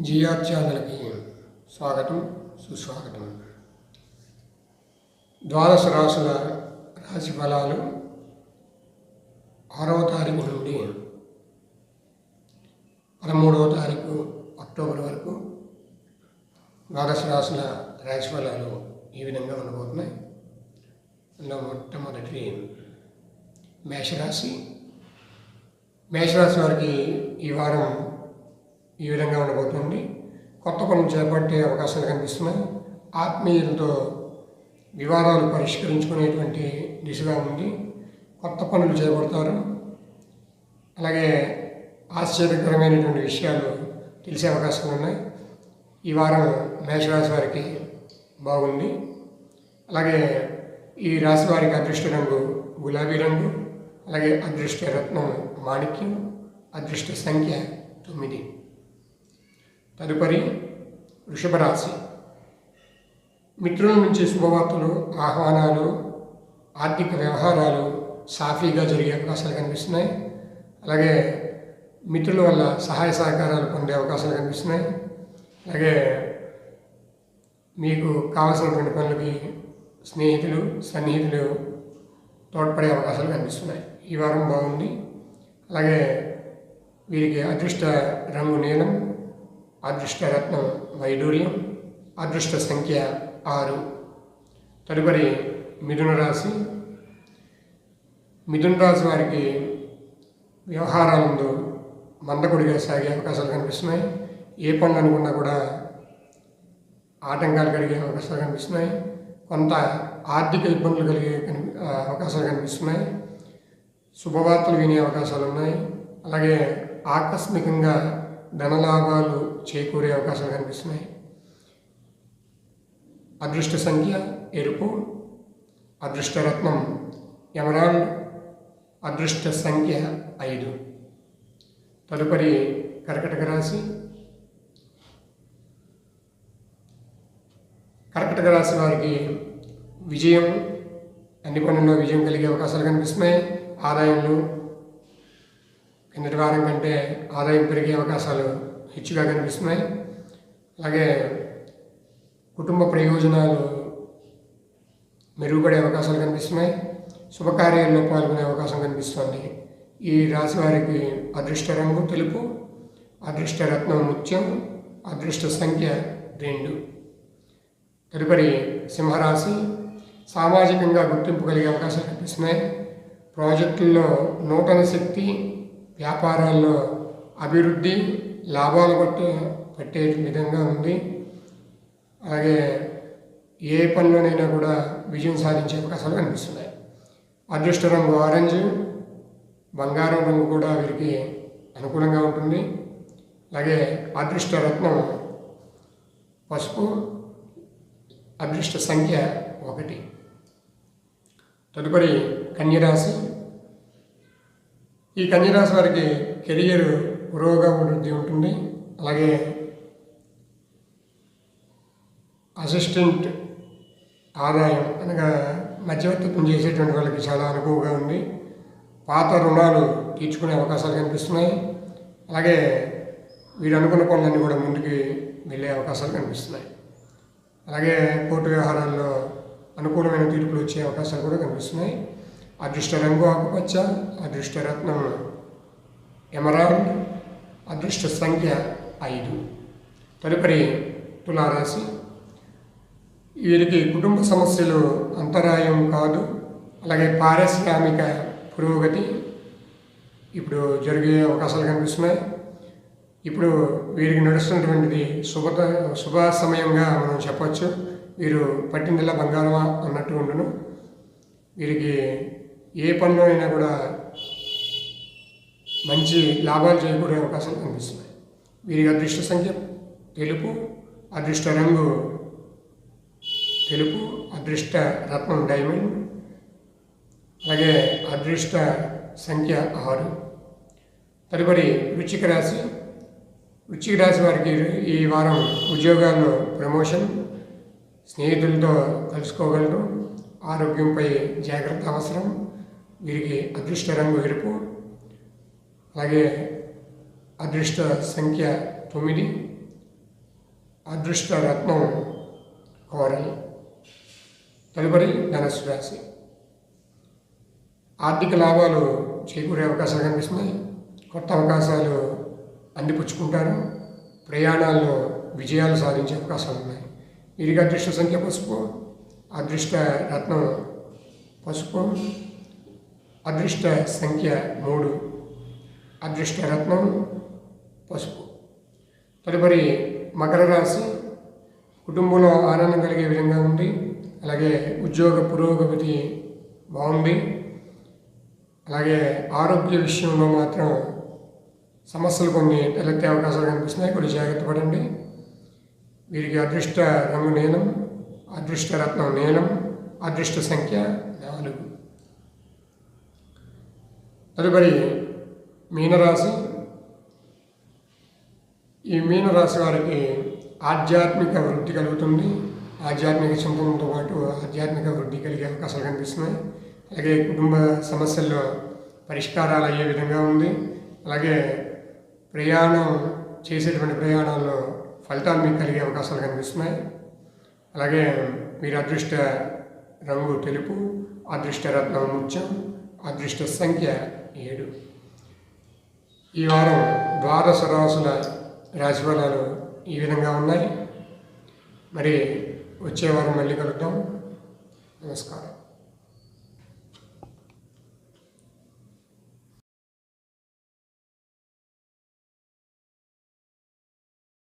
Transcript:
GR ఛానల్కి స్వాగతం సుస్వాగతం. ద్వాదశ రాసుల రాశి ఫలాలు ఆరవ తారీఖు నుండి పదమూడవ తారీఖు అక్టోబర్ వరకు ద్వాదశ రాసుల రాశి ఫలాలు ఈ విధంగా ఉండబోతున్నాయి. అందులో మొట్టమొదటి మేషరాశి. మేషరాశి వారికి ఈ వారం ఈ విధంగా ఉండబోతుంది. కొత్త పనులు చేపట్టే అవకాశాలు కనిపిస్తున్నాయి. ఆత్మీయులతో వివాదాలు పరిష్కరించుకునేటువంటి దిశగా ఉంది. కొత్త పనులు చేపడతారు. అలాగే ఆశ్చర్యకరమైనటువంటి విషయాలు తెలిసే అవకాశాలు ఉన్నాయి. ఈ వారం మేషరాశి వారికి బాగుంది. అలాగే ఈ రాశి వారికి అదృష్ట రంగు గులాబీ రంగు అలాగే అదృష్ట రత్నం మాణిక్యం అదృష్ట సంఖ్య తొమ్మిది. తదుపరి వృషభరాశి. మిత్రుల నుంచి శుభవార్తలు ఆహ్వానాలు ఆర్థిక వ్యవహారాలు సాఫీగా జరిగే అవకాశాలు కనిపిస్తున్నాయి. అలాగే మిత్రుల వల్ల సహాయ సహకారాలు పొందే అవకాశాలు కనిపిస్తున్నాయి. అలాగే మీకు కావాల్సినటువంటి పనులకి స్నేహితులు సన్నిహితులు తోడ్పడే అవకాశాలు కనిపిస్తున్నాయి. ఈ వారం బాగుంది. అలాగే వీరికి అదృష్ట రంగు నీలం అదృష్టరత్నం వైడూర్యం అదృష్ట సంఖ్య ఆరు. తదుపరి మిథున రాశి. మిథున రాశి వారికి వ్యవహారాలందు మందకొడిగా సాగే అవకాశాలు కనిపిస్తున్నాయి. ఏ పనులు అనుకున్నా కూడా ఆటంకాలు కలిగే అవకాశాలు కనిపిస్తున్నాయి. కొంత ఆర్థిక ఇబ్బందులు కలిగే అవకాశాలు కనిపిస్తున్నాయి. శుభవార్తలు వినే అవకాశాలు ఉన్నాయి. అలాగే ఆకస్మికంగా ధనలాభాలు చేకూరే అవకాశాలు కనిపిస్తున్నాయి. అదృష్ట సంఖ్య ఎరుపు అదృష్టరత్నం ఎమరాల్డ్ అదృష్ట సంఖ్య ఐదు. తదుపరి కర్కటక రాశి. కర్కటక రాశి వారికి విజయం అన్ని పనుల్లో విజయం కలిగే అవకాశాలు కనిపిస్తున్నాయి. ఆదాయంలో కిందటి వారం కంటే ఆదాయం పెరిగే అవకాశాలు హెచ్చుగా కనిపిస్తున్నాయి. అలాగే కుటుంబ ప్రయోజనాలు మెరుగుపడే అవకాశాలు కనిపిస్తున్నాయి. శుభకార్యాల్లో పాల్గొనే అవకాశం కనిపిస్తుంది. ఈ రాశి వారికి అదృష్ట రంగు తెలుపు అదృష్ట రత్నం ముత్యం అదృష్ట సంఖ్య రెండు. తదుపరి సింహరాశి సామాజికంగా గుర్తింపు కలిగే అవకాశాలు కనిపిస్తున్నాయి. ప్రాజెక్టుల్లో నూతన శక్తి వ్యాపారాల్లో అభివృద్ధి లాభాలు పట్టే పట్టే విధంగా ఉంది. అలాగే ఏ పనిలోనైనా కూడా విజయం సాధించే అవకాశాలు కనిపిస్తున్నాయి. అదృష్ట రంగు ఆరెంజ్ బంగారం రంగు కూడా వీరికి అనుకూలంగా ఉంటుంది. అలాగే అదృష్ట రత్నం పసుపు అదృష్ట సంఖ్య ఒకటి. తదుపరి కన్యరాశి ఈ కన్యరాశి వారికి కెరియర్ పురోగమృద్ధి ఉంటుంది. అలాగే అసిస్టెంట్ ఆదాయం అనగా మధ్యవర్తిత్వం చేసేటువంటి వాళ్ళకి చాలా అనుకువగా ఉంది. పాత రుణాలు తీర్చుకునే అవకాశాలు కనిపిస్తున్నాయి. అలాగే వీరు అనుకున్న పనులన్నీ కూడా ముందుకు వెళ్ళే అవకాశాలు కనిపిస్తున్నాయి. అలాగే కోర్టు వ్యవహారాల్లో అనుకూలమైన తీర్పులు వచ్చే అవకాశాలు కూడా కనిపిస్తున్నాయి. అదృష్ట రంగు ఆకుపచ్చ అదృష్ట రత్నం ఎమరాల్డ్ అదృష్ట సంఖ్య ఐదు. తదుపరి తులారాశి. వీరికి కుటుంబ సమస్యలు అంతరాయం కాదు. అలాగే పారిశ్రామిక పురోగతి ఇప్పుడు జరిగే అవకాశాలు కనిపిస్తున్నాయి. ఇప్పుడు వీరికి నడుస్తున్నటువంటిది శుభ శుభ సమయంగా మనం చెప్పచ్చు. వీరు పట్టిందల బంగారమా అన్నట్టు ఉండును. వీరికి ఏ పనిలో అయినా కూడా మంచి లాభాలు చేకూరే అవకాశాలు కనిపిస్తున్నాయి వీరి అదృష్ట సంఖ్య తెలుపు అదృష్ట రంగు తెలుపు అదృష్ట రత్నం డైమండ్ అలాగే అదృష్ట సంఖ్య ఆరు. తదుపరి వృచ్చిక రాశి. వృచ్చిక రాశి వారికి ఈ వారం ఉద్యోగాల్లో ప్రమోషన్ స్నేహితులతో కలుసుకోగలరు ఆరోగ్యంపై జాగ్రత్త అవసరం వీరికి అదృష్ట రంగు ఎరుపు అలాగే అదృష్ట సంఖ్య తొమ్మిది అదృష్ట రత్నం కోరల్ తదుపరి ధనస్సు రాశి. ఆర్థిక లాభాలు చేకూరే అవకాశాలు కనిపిస్తున్నాయి. కొత్త అవకాశాలు అందిపుచ్చుకుంటారు. ప్రయాణాల్లో విజయాలు సాధించే అవకాశాలు ఉన్నాయి. వీరికి అదృష్ట సంఖ్య పసుపు అదృష్ట రత్నం పసుపు అదృష్ట సంఖ్య మూడు. అదృష్ట రత్నం పసుపు. తదుపరి మకర రాశి. కుటుంబంలో ఆనందం కలిగే విధంగా ఉంది. అలాగే ఉద్యోగ పురోగతి బాగుంది. అలాగే ఆరోగ్య విషయంలో మాత్రం సమస్యలు కొన్ని తలెత్తే అవకాశాలు కనిపిస్తున్నాయి. కొన్ని జాగ్రత్త పడండి. వీరికి అదృష్ట రంగు నీలం అదృష్ట రత్నం నీలం అదృష్ట సంఖ్య నాలుగు. తదుపరి మీనరాశి. ఈ మీనరాశి వారికి ఆధ్యాత్మిక వృద్ధి కలుగుతుంది. ఆధ్యాత్మిక చింతనతో పాటు ఆధ్యాత్మిక వృద్ధి కలిగే అవకాశాలు కనిపిస్తున్నాయి. అలాగే కుటుంబ సమస్యల్లో పరిష్కారాలు అయ్యే విధంగా ఉంది. అలాగే ప్రయాణం చేసేటువంటి ప్రయాణాల్లో ఫలితాలు మీకు కలిగే అవకాశాలు కనిపిస్తున్నాయి. అలాగే మీరు అదృష్ట రంగు తెలుపు అదృష్ట రత్నం ముత్యం అదృష్ట సంఖ్య ఏడు. ఈ వారం ద్వాదశ రాసుల రాశిఫలాలు ఈ విధంగా ఉన్నాయి. మరి వచ్చే వారం మళ్ళీ కలుద్దాం. నమస్కారం.